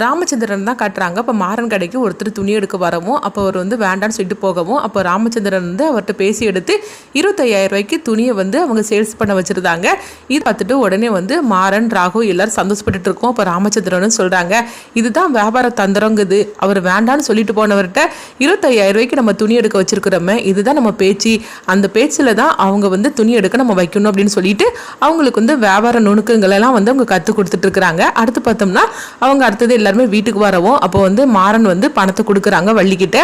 ராமச்சந்திரன் தான் காட்டுறாங்க. அப்போ மாறன் கடைக்கு ஒருத்தர் துணி எடுக்க வரவும் அப்போ அவர் வந்து வேண்டான்னு சொல்லிட்டு போகவும் அப்போ ராமச்சந்திரன் வந்து அவர்கிட்ட பேசி எடுத்து இருபத்தையாயிரம் ரூபாய்க்கு துணியை வந்து அவங்க சேல்ஸ் பண்ண வச்சுருந்தாங்க. இது பார்த்துட்டு உடனே வந்து மாறன் ராகு எல்லாரும் சந்தோஷப்பட்டு இருக்கோம். அப்போ ராமச்சந்திரன் சொல்கிறாங்க இதுதான் வியாபார தந்திரங்குது. அவர் வேண்டான்னு சொல்லிட்டு போனவர்கிட்ட இருபத்தையாயிரம் ரூபாய்க்கு நம்ம துணி எடுக்க வச்சுருக்கிறோமே இதுதான் நம்ம பேச்சு. அந்த பேச்சில் தான் அவங்க வந்து துணி எடுக்க நம்ம வைக்கணும் அப்படின்னு சொல்லிட்டு அவங்களுக்கு வந்து வியாபார நுணுக்கங்கள் எல்லாம் வந்து அவங்க கற்றுக் கொடுத்துட்டு இருக்கிறாங்க. அடுத்து பார்த்தோம்னா அவங்க அடுத்தது எல்லாருமே வீட்டுக்கு வரவும் அப்போ வந்து மாறன் வந்து பணத்தை கொடுக்குறாங்க வள்ளிக்கிட்ட.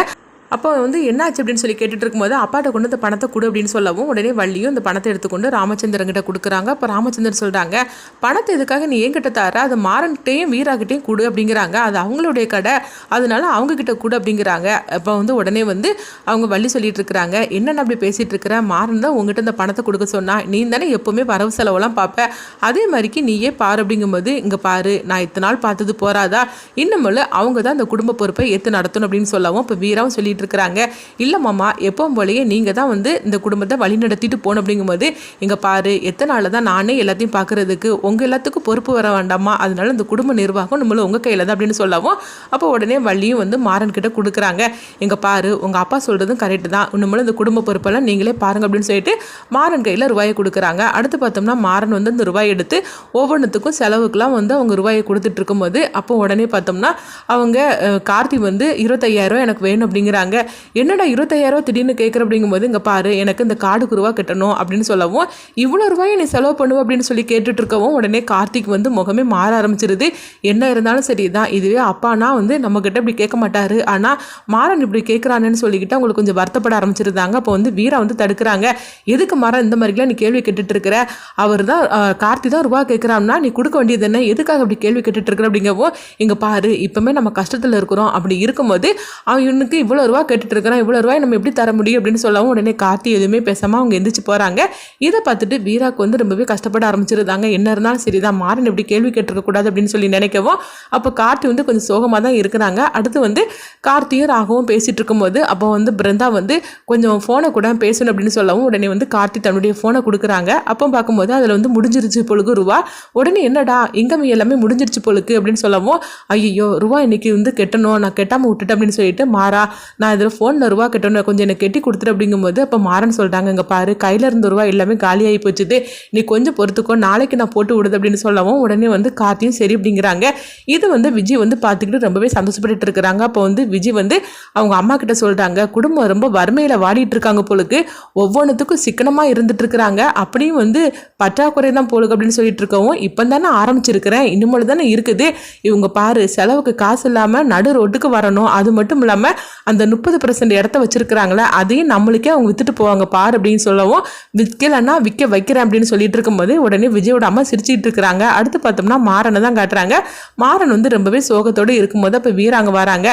அப்போ வந்து என்னாச்சு அப்படின்னு சொல்லி கேட்டுட்டு இருக்கும்போது அப்பாட்ட கொண்டு அந்த பணத்தை கொடு அப்படின்னு சொல்லவும் உடனே வள்ளியும் அந்த பணத்தை எடுத்துக்கொண்டு ராமச்சந்திரன் கிட்ட கொடுக்குறாங்க. அப்போ ராமச்சந்திரன் சொல்கிறாங்க பணத்தை எதுக்காக நீ என்கிட்ட தர? அது மாறன்கிட்டையும் வீராகிட்டையும் கொடு அப்படிங்கிறாங்க. அது அவங்களுடைய கடை அதனால அவங்க கிட்ட கொடு அப்படிங்கிறாங்க. அப்போ வந்து உடனே வந்து அவங்க வள்ளி சொல்லிட்டு இருக்கிறாங்க என்னென்ன அப்படி பேசிட்டு இருக்கிற? மாறன் தான் உங்ககிட்ட இந்த பணத்தை கொடுக்க சொன்னா நீ தானே எப்பவுமே வரவு செலவெல்லாம் பார்ப்ப அதே மாதிரிக்கு நீயே பாரு அப்படிங்கும்போது இங்கே பாரு நான் இத்தனை நாள் பார்த்தது போறாதா? இன்னும் அவங்க தான் அந்த குடும்ப பொறுப்பை ஏற்று நடத்தணும் அப்படின்னு சொல்லவும் இப்போ வீராவும் சொல்லிட்டு இருக்கிறாங்க இல்லை மாமா எப்பவும் போலயே நீங்கள் தான் வந்து இந்த குடும்பத்தை வழி நடத்திட்டு போகணும் அப்படிங்கும்போது இங்கே பாரு எத்தனை நாள் தான் நானே எல்லாத்தையும் பார்க்கறதுக்கு உங்கள் எல்லாத்துக்கும் பொறுப்பு வர வேண்டாமா? அதனால இந்த குடும்ப நிர்வாகம் நம்மள உங்கள் கையில் தான் அப்படின்னு சொல்லவும் அப்போ உடனே வள்ளியும் வந்து மாறன் கிட்ட கொடுக்குறாங்க. எங்கள் பாரு உங்கள் அப்பா சொல்கிறதும் கரெக்டு தான். இன்னும் இந்த குடும்ப பொறுப்பெல்லாம் நீங்களே பாருங்க அப்படின்னு சொல்லிட்டு மாறன் கையில் ரூபாயை கொடுக்குறாங்க. அடுத்து பார்த்தோம்னா மாறன் வந்து அந்த ரூபாய் எடுத்து ஒவ்வொன்றுத்துக்கும் செலவுக்குலாம் வந்து அவங்க ரூபாயை கொடுத்துட்டு இருக்கும்போது அப்போ உடனே பார்த்தோம்னா அவங்க கார்த்தி வந்து இருபத்தையாயிரம் எனக்கு வேணும் அப்படிங்கிறாங்க. என்னடா இருபத்தையாயிரம் திடீர்னு கேட்குற அப்படிங்கும்போது இங்கே பாரு எனக்கு இந்த காடு குருவா கட்டணும் அப்படின்னு சொல்லவும் இவ்வளோ ரூபாயை நீ செலவு பண்ணுவ அப்படின்னு சொல்லி கேட்டுட்டு இருக்கவும் உடனே கார்த்திக் வந்து முகமே மாற ஆரம்பிச்சிருது. என்ன இருந்தாலும் சரி தான் இதுவே அப்பானா வந்து நம்மக்கிட்ட இப்படி கேட்க மாட்டாரு. ஆனால் மாறன் இப்படி கேட்குறானேன்னு சொல்லிக்கிட்டு அவங்களுக்கு கொஞ்சம் வருத்தப்பட ஆரம்பிச்சிருந்தாங்க. அப்போ வந்து வீரா வந்து தடுக்கிறாங்க. எதுக்கு மாறன் இந்த மாதிரிலாம் நீ கேள்வி கேட்டுட்டு இருக்கிற அவர் தான் கார்த்தி தான் ரூபா கேட்குறான்னா நீ கொடுக்க வேண்டியது என்ன? எதுக்காக அப்படி கேள்வி கேட்டுட்டு இருக்கிற அப்படிங்கவும் இங்கே பாரு இப்போமே நம்ம கஷ்டத்தில் இருக்கிறோம். அப்படி இருக்கும்போது அவன் இவ்வளோ ரூபா கேட்டுட்டு கேட்டுட்ருக்கிறோம் இவ்வளோ ரூபாய் நம்ம எப்படி தர முடியும் அப்படின்னு சொல்லவும் உடனே கார்த்தி எதுவுமே பேசாமல் அவங்க எந்திரிச்சு போகிறாங்க இதை பார்த்துட்டு வீராக்கு வந்து ரொம்பவே கஷ்டப்பட ஆரம்பிச்சிருந்தாங்க. என்ன இருந்தாலும் சரிதான் மாறன் இப்படி கேள்வி கேட்டிருக்க கூடாது அப்படின்னு சொல்லி நினைக்கவும் அப்போ கார்த்தி வந்து கொஞ்சம் சோகமாக தான் இருக்கிறாங்க. அடுத்து வந்து கார்த்தியும் ராகவும் பேசிகிட்டு இருக்கும்போது அப்போ வந்து பிருந்தா வந்து கொஞ்சம் ஃபோனை கூட பேசணும் அப்படின்னு சொல்லவும் உடனே வந்து கார்த்தி தன்னுடைய ஃபோனை கொடுக்குறாங்க. அப்போ பார்க்கும்போது அதில் வந்து முடிஞ்சிருச்சு பொழுது ரூபா. உடனே என்னடா இங்கமே எல்லாமே முடிஞ்சிருச்சு பொழுக்கு அப்படின்னு சொல்லவும் ஐயோ ரூபா இன்னைக்கு வந்து கெட்டணும் நான் கெட்டாமல் விட்டுட்டேன் அப்படின்னு சொல்லிட்டு மாறா நான் இதில் ஃபோனில் ரூபா கட்டணும் கொஞ்சம் எனக்கு கெட்டி கொடுத்துரு அப்படிங்கும்போது அப்போ மாறன் சொல்லிட்டாங்க இங்கே பாரு கையில் இருந்த ரூபா எல்லாமே காலியாகி போச்சுது. நீ கொஞ்சம் பொறுத்துக்கோ நாளைக்கு நான் போட்டு விடுது அப்படின்னு சொல்லவும் உடனே வந்து கார்த்தியும் சரி அப்படிங்கிறாங்க. இது வந்து விஜய் வந்து பார்த்துக்கிட்டு ரொம்பவே சந்தோஷப்பட்டு இருக்கிறாங்க. அப்போ வந்து விஜய் வந்து அவங்க அம்மா கிட்ட சொல்கிறாங்க குடும்பம் ரொம்ப வறுமையில் வாடிட்டு இருக்காங்க போலுக்கு. ஒவ்வொன்றுத்துக்கும் சிக்கனமாக இருந்துட்டு இருக்கிறாங்க. அப்படியும் வந்து பற்றாக்குறை தான் போலுக்கு அப்படின்னு சொல்லிட்டு இருக்கவும் இப்போ தானே ஆரம்பிச்சிருக்கிறேன். இன்னும் தானே இருக்குது. இவங்க பாரு செலவுக்கு காசு இல்லாமல் நடு ரோட்டுக்கு வரணும். அது மட்டும் இல்லாமல் அந்த முப்பது பர்சன்ட் இடத்த வச்சிருக்கிறாங்களே அதையும் நம்மளுக்கே அவங்க வித்துட்டு போவாங்க. பாரு அப்படின்னு சொல்லவும் விற்கலன்னா விற்க வைக்கிறேன் அப்படின்னு சொல்லிட்டு இருக்கும்போது உடனே விஜயோட அம்மா சிரிச்சிட்டு இருக்கிறாங்க. அடுத்து பார்த்தோம்னா மாறனை தான் காட்டுறாங்க. மாறன் வந்து ரொம்பவே சோகத்தோடு இருக்கும்போது அப்போ வீராங்க வராங்க.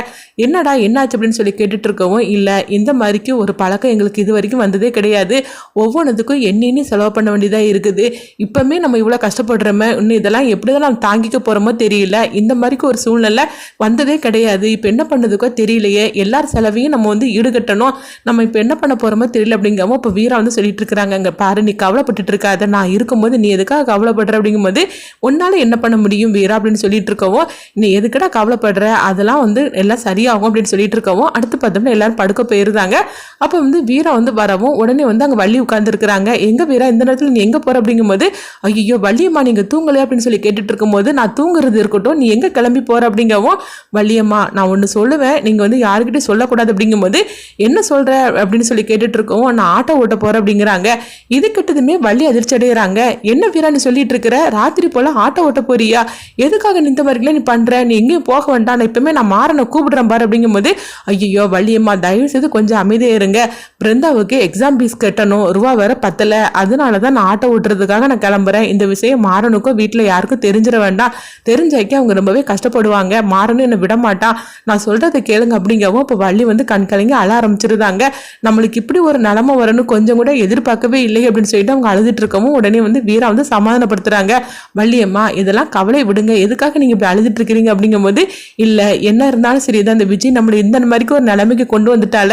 என்னடா என்னாச்சு அப்படின்னு சொல்லி கேட்டுட்டு இருக்கவும் இல்லை இந்த மாதிரிக்கு ஒரு பழக்கம் எங்களுக்கு இது வரைக்கும் வந்ததே கிடையாது. ஒவ்வொன்றுத்துக்கும் எண்ணி செலவு பண்ண வேண்டியதாக இருக்குது. இப்போமே நம்ம இவ்வளோ கஷ்டப்படுறோமே இன்னும் இதெல்லாம் எப்படி தான் நம்ம தாங்கிக்க போகிறோமோ தெரியல. இந்த மாதிரிக்கு ஒரு சூழ்நிலை வந்ததே கிடையாது. இப்போ என்ன பண்ணதுக்கோ தெரியலையே. எல்லாரும் செலவு செலவையும் நம்ம வந்து ஈடுகட்டணும். நம்ம இப்போ என்ன பண்ண போகிறோமோ தெரியல அப்படிங்கவும் இப்போ வீரா வந்து சொல்லிட்டு இருக்கிறாங்க அங்கே பாரு நீ கவலைப்பட்டுட்டு இருக்காத நான் இருக்கும்போது நீ எதுக்காக கவலைப்படுற அப்படிங்கும்போது உன்னால் என்ன பண்ண முடியும் வீரா அப்படின்னு சொல்லிட்டு இருக்கவோ நீ எதுக்கடா கவலைப்படுற? அதெல்லாம் வந்து எல்லாம் சரியாகும் அப்படின்னு சொல்லிட்டு இருக்கவும் அடுத்து பார்த்தோம்னா எல்லாரும் படுக்க போயிருந்தாங்க. அப்போ வந்து வீரா வந்து வரவும் உடனே வந்து அங்கே வள்ளி உட்காந்துருக்குறாங்க எங்கே வீரா இந்த நேரத்தில் நீ எங்கே போகிற அப்படிங்கும்போது ஐயோ வள்ளியம்மா நீங்கள் தூங்கலையா அப்படின்னு சொல்லி கேட்டுட்டு இருக்கும்போது நான் தூங்குறது இருக்கட்டும் நீ எங்கே கிளம்பி போகிற அப்படிங்கவும் வள்ளியம்மா நான் ஒன்று சொல்லுவேன். நீங்கள் வந்து யாருக்கிட்டே சொல்லக்கூடாது. அப்படிங்கும்போது என்ன சொல்கிற அப்படின்னு சொல்லி கேட்டுட்டு இருக்கோம் நான் ஆட்டோ ஓட்ட போகிறேன் அப்படிங்கிறாங்க. இது கிட்டதுமே வள்ளி அதிர்ச்சி அடைகிறாங்க என்ன வீரா நீ சொல்லிட்டு இருக்கிற? ராத்திரி போல் ஆட்டோ ஓட்ட போறியா? எதுக்காக நீ இந்த நீ பண்ணுற நீ எங்கேயும் போக வேண்டாம். நான் இப்போமே நான் மாறனை கூப்பிடுறேன் பாரு அப்படிங்கும்போது ஐயோ வள்ளியம்மா தயவு செய்து கொஞ்சம் அமைதியாக இருங்க. பிருந்தாவுக்கு எக்ஸாம் ஃபீஸ் கட்டணும். ரூபா வேற பத்தலை. அதனால தான் நான் ஆட்டோ ஓட்டுறதுக்காக நான் கிளம்புறேன். இந்த விஷயம் மாறனுக்கும் வீட்டில் யாருக்கும் தெரிஞ்சிட வேண்டாம். தெரிஞ்சாக்கி அவங்க ரொம்பவே கஷ்டப்படுவாங்க. மாறனும் என்னை விட மாட்டான் நான் சொல்கிறத கேளுங்க அப்படிங்கவும் இப்போ வள்ளி வந்து கண் கலங்கி அழ ஆரம்பிச்சிருந்தாங்க. நம்மளுக்கு இப்படி ஒரு நிலமை வரணும் கொஞ்சம் கூட எதிர்பார்க்கவே இல்லை அப்படின்னு சொல்லிட்டு அவங்க அழுதுட்டு இருக்கவும் உடனே வந்து வீரா வந்து சமாதானப்படுத்துறாங்க. வள்ளியம்மா இதெல்லாம் கவலை விடுங்க. எதுக்காக நீங்க இப்படி அழுதுட்டு இருக்கிறீங்க அப்படிங்கும்போது இல்லை என்ன இருந்தாலும் சரிதான் இந்த விஜய் நம்மளை இந்த மாதிரிக்கு ஒரு நிலைமைக்கு கொண்டு வந்துட்டால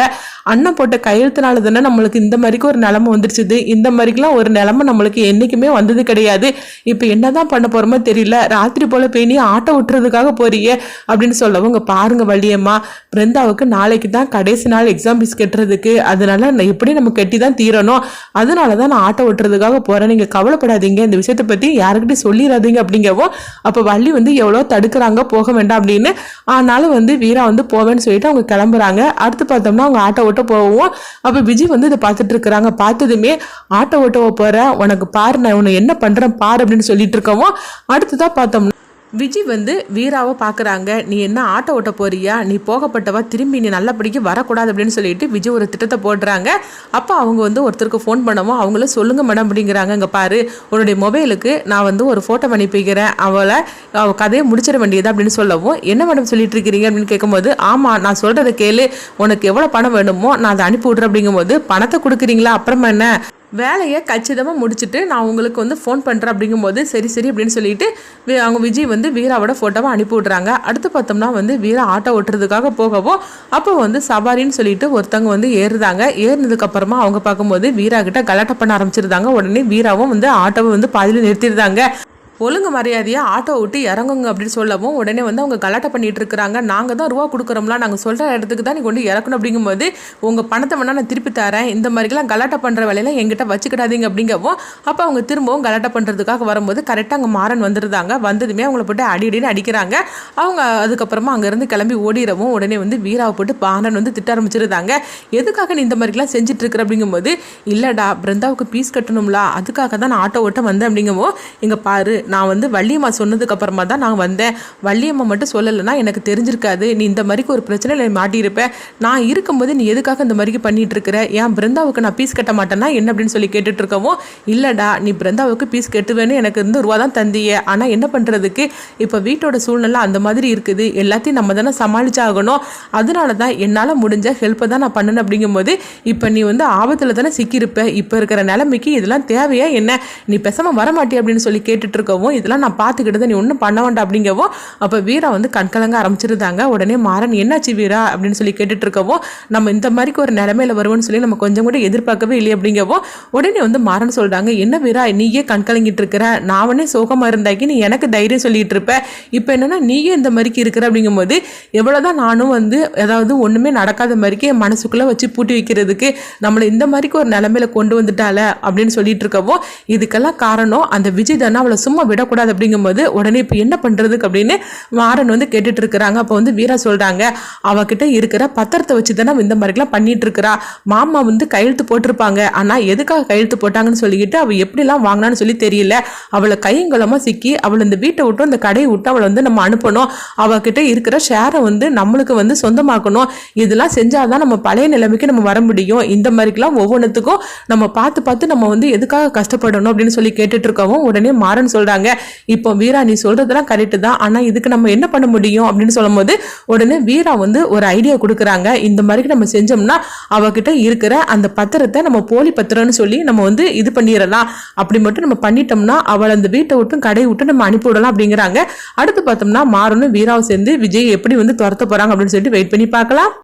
அண்ணன் போட்ட கையெழுத்தினால தானே நம்மளுக்கு இந்த மாதிரிக்கு ஒரு நிலமை வந்துருச்சுது. இந்த மாதிரிக்கெல்லாம் ஒரு நிலமை நம்மளுக்கு என்றைக்குமே வந்தது கிடையாது. இப்போ என்னதான் பண்ண போறோமோ தெரியல. ராத்திரி போல போய் நீ ஆட்டோ விட்டுறதுக்காக போறிய அப்படின்னு சொல்லவும் பாருங்க வள்ளியம்மா. பிருந்தாவுக்கு நாளைக்கு தான் கடைசி நாள் எக்ஸாம் ஃபீஸ் கட்டுறதுக்கு. அதனால எப்படி நம்ம கட்டி தான் தீரணும். அதனால தான் நான் ஆட்டோ ஓட்டுறதுக்காக போறேன். நீங்க கவலைப்படாதீங்க. இந்த விஷயத்தை பத்தி யாருக்கிட்டையும் சொல்லிடாதீங்க அப்படிங்கவும் அப்போ வள்ளி வந்து எவ்வளோ தடுக்கிறாங்க போக வேண்டாம் அப்படின்னு. ஆனாலும் வந்து வீரா வந்து போவேன்னு சொல்லிட்டு அவங்க கிளம்புறாங்க. அடுத்து பார்த்தோம்னா அவங்க ஆட்டோ ஓட்ட போவோம் அப்போ விஜய் வந்து இதை பார்த்துட்டு இருக்கிறாங்க. பார்த்ததுமே ஆட்டோ ஓட்ட போற உனக்கு பாரு நான் உன்னை என்ன பண்றேன் பாரு அப்படின்னு சொல்லிட்டு இருக்கவும் அடுத்ததான் பார்த்தோம்னா விஜய் வந்து வீராவை பார்க்குறாங்க. நீ என்ன ஆட்டோ ஓட்ட போறியா? நீ போகப்பட்டவா திரும்பி நீ நல்லபடிக்கு வரக்கூடாது அப்படின்னு சொல்லிட்டு விஜய் ஒரு திட்டத்தை போடுறாங்க. அப்போ அவங்க வந்து ஒருத்தருக்கு ஃபோன் பண்ணவும் அவங்களும் சொல்லுங்க மேடம் அப்படிங்கிறாங்க இங்கே பாரு. உன்னுடைய மொபைலுக்கு நான் வந்து ஒரு ஃபோட்டோ அனுப்பிக்கிறேன் அவளை அவள் கதையை முடிச்சிட வேண்டியது அப்படின்னு சொல்லவும் என்ன மேடம் சொல்லிட்டு இருக்கிறீங்க அப்படின்னு கேட்கும்போது ஆமாம் நான் சொல்கிறத கேளு. உனக்கு எவ்வளோ பணம் வேணுமோ நான் அதை அனுப்பி விட்றேன் அப்படிங்கும்போது பணத்தை கொடுக்குறீங்களா? அப்புறமா என்ன? வேலையை கச்சிதமாக முடிச்சுட்டு நான் உங்களுக்கு வந்து ஃபோன் பண்ணுறேன் அப்படிங்கும்போது சரி சரி அப்படின்னு சொல்லிட்டு வி- அவங்க விஜய் வந்து வீராவோட ஃபோட்டோவை அனுப்பி விட்றாங்க. அடுத்து பார்த்தோம்னா வந்து வீரா ஆட்டோ ஓட்டுறதுக்காக போகவும் அப்போ வந்து சவாரின்னு சொல்லிட்டு ஒருத்தவங்க வந்து ஏறுதாங்க ஏறினதுக்கப்புறமா அவங்க பார்க்கும்போது வீரா கிட்ட கலாட்டம் பண்ண ஆரம்பிச்சிருந்தாங்க. உடனே வீராவும் வந்து ஆட்டோவை வந்து பாதியில் நிறுத்திடுறாங்க. ஒழுங்கு மரியாதையாக ஆட்டோ விட்டு இறங்குங்க அப்படின்னு சொல்லவும் உடனே வந்து அவங்க கலாட்டம் பண்ணிட்டு இருக்கிறாங்க. நாங்கள் தான் ரூபா கொடுக்குறோம்ல நாங்கள் சொல்கிற இடத்துக்கு தான் நீ கொண்டு இறக்கணும் அப்படிங்கும்போது உங்கள் பணத்தை வேணால் நான் திருப்பி தரேன். இந்த மாதிரிலாம் கலாட்டை பண்ணுற வேலையெல்லாம் எங்கிட்ட வச்சுக்கிடாதீங்க அப்படிங்கவும் அப்போ அவங்க திரும்பவும் கலாட்டை பண்ணுறதுக்காக வரும்போது கரெக்டாக அங்கே மாறன் வந்துருந்தாங்க. வந்ததுமே அவங்கள போட்டு அடி அடின்னு அடிக்கிறாங்க. அவங்க அதுக்கப்புறமா அங்கேருந்து கிளம்பி ஓடிடவும் உடனே வந்து வீராவை போட்டு பாணன் வந்து திட்ட ஆரம்பிச்சிருந்தாங்க. எதுக்காக நீ இந்த மாதிரிலாம் செஞ்சுட்டு இருக்கிற அப்படிங்கும்போது இல்லைடா பிருந்தாவுக்கு பீஸ் கட்டணும்ல அதுக்காக தான் நான் ஆட்டோ ஓட்ட வந்தேன் அப்படிங்கவோ இங்கே பாரு நான் வந்து வள்ளியம்மா சொன்னதுக்கு அப்புறமா தான் நான் வந்தேன். வள்ளியம்மா மட்டும் சொல்லலைன்னா எனக்கு தெரிஞ்சிருக்காது. நீ இந்த மாதிரிக்கு ஒரு பிரச்சனையில் மாட்டியிருப்பேன் நான் இருக்கும்போது நீ எதுக்காக இந்த மாதிரிக்கு பண்ணிட்டு இருக்கிற ஏன் பிருந்தாவுக்கு நான் பீஸ் கட்ட மாட்டேன்னா என்ன அப்படின்னு சொல்லி கேட்டுட்டு இருக்கவும் இல்லைடா நீ பிருந்தாவுக்கு பீஸ் கட்டுவேன்னு எனக்கு இருந்து ரூபா தான் தந்தியே. ஆனால் என்ன பண்ணுறதுக்கு இப்போ வீட்டோட சூழ்நிலை அந்த மாதிரி இருக்குது. எல்லாத்தையும் நம்ம தானே சமாளிச்சாகணும். அதனால தான் என்னால் முடிஞ்ச ஹெல்ப்பை தான் நான் பண்ணணும் அப்படிங்கும்போது இப்போ நீ வந்து ஆபத்தில் தானே சிக்கியிருப்ப. இப்போ இருக்கிற நிலைமைக்கு இதெல்லாம் தேவையா என்ன? நீ பெசமாக வரமாட்டே அப்படின்னு சொல்லி கேட்டுட்டு இருக்கவும் இதெல்லாம் நான் பார்த்துக்கிட்டு நீ ஒன்றும் பண்ண வேண்டாம் அப்படிங்கவும் அப்போ வீரா வந்து கண்கலங்க ஆரம்பிச்சிருந்தாங்க. உடனே மாறன் என்னாச்சு வீரா? அப்படின்னு சொல்லி கேட்டுட்டு இருக்கவும் நம்ம இந்த மாதிரிக்கு ஒரு நிலமையில வருவோம்னு சொல்லி நம்ம கொஞ்சம் கூட எதிர்பார்க்கவே இல்லை அப்படிங்கவும் உடனே வந்து மாறன் சொல்கிறாங்க என்ன வீரா நீயே கண்கலங்கிட்டு இருக்கிற நான் உடனே சோகமாக இருந்தாக்கி நீ எனக்கு தைரியம் சொல்லிட்டு இருப்ப இப்போ என்னன்னா நீயே இந்த மாதிரிக்கு இருக்கிற? அப்படிங்கும்போது எவ்வளோதான் நானும் வந்து ஏதாவது ஒன்றுமே நடக்காத மாதிரிக்கு என் மனசுக்குள்ளே வச்சு பூட்டி வைக்கிறதுக்கு நம்மளை இந்த மாதிரிக்கு ஒரு நிலமையில கொண்டு வந்துட்டால அப்படின்னு சொல்லிட்டு இருக்கவும் இதுக்கெல்லாம் காரணம் அந்த விஜய் தானே. அவளை சும்மா விடக்கூடாது அப்படிங்கும்போது உடனே இப்போ என்ன பண்ணுறதுக்கு அப்படின்னு மாறன் வந்து கேட்டுட்டு இருக்கிறாங்க. அப்போ வந்து வீரா சொல்கிறாங்க அவகிட்ட இருக்கிற பத்திரத்தை வச்சு தானே இந்த மாதிரிலாம் பண்ணிட்டு இருக்கிறா. மாமா வந்து கையெழுத்து போட்டிருப்பாங்க. ஆனால் எதுக்காக கையெழுத்து போட்டாங்கன்னு சொல்லிக்கிட்டு அவள் எப்படிலாம் வாங்கினான்னு சொல்லி தெரியல. அவளை கையங்கலமா சிக்கி அவளை இந்த வீட்டை விட்டு அந்த கடையை விட்டு அவளை வந்து நம்ம அனுப்பணும். அவகிட்ட இருக்கிற ஷேரை வந்து நம்மளுக்கு வந்து சொந்தமாக்கணும். இதெல்லாம் செஞ்சால் தான் நம்ம பழைய நிலைமைக்கு நம்ம வர முடியும். இந்த மாதிரிக்கெல்லாம் ஒவ்வொன்றுத்துக்கும் நம்ம பார்த்து பார்த்து நம்ம வந்து எதுக்காக கஷ்டப்படணும் அப்படின்னு சொல்லி கேட்டுட்டு இருக்கவும் உடனே மாறன் சொல்றாங்க. இப்போ வீரா நீ சொல்றதெல்லாம் கரெக்டு தான். ஆனா இதுக்கு நம்ம என்ன பண்ண முடியும் அப்படின்னு சொல்லும்போது உடனே வீரா வந்து ஒரு ஐடியா கொடுக்குறாங்க. இந்த மாதிரி நம்ம செஞ்சோம்னா அவகிட்ட இருக்கிற அந்த பத்திரத்தை நம்ம போலி பத்திரம்னு சொல்லி நம்ம வந்து இது பண்ணிடலாம். அப்படி மட்டும் நம்ம பண்ணிட்டோம்னா அவளை அந்த வீட்டை விட்டும் கடையை விட்டு நம்ம அனுப்பி விடலாம் அப்படிங்கிறாங்க. அடுத்து பார்த்தோம்னா மாறனும் வீராவை சேர்ந்து விஜய் எப்படி வந்து துரத்த போறாங்க அப்படின்னு சொல்லிட்டு வெயிட் பண்ணி பார்க்கலாம்.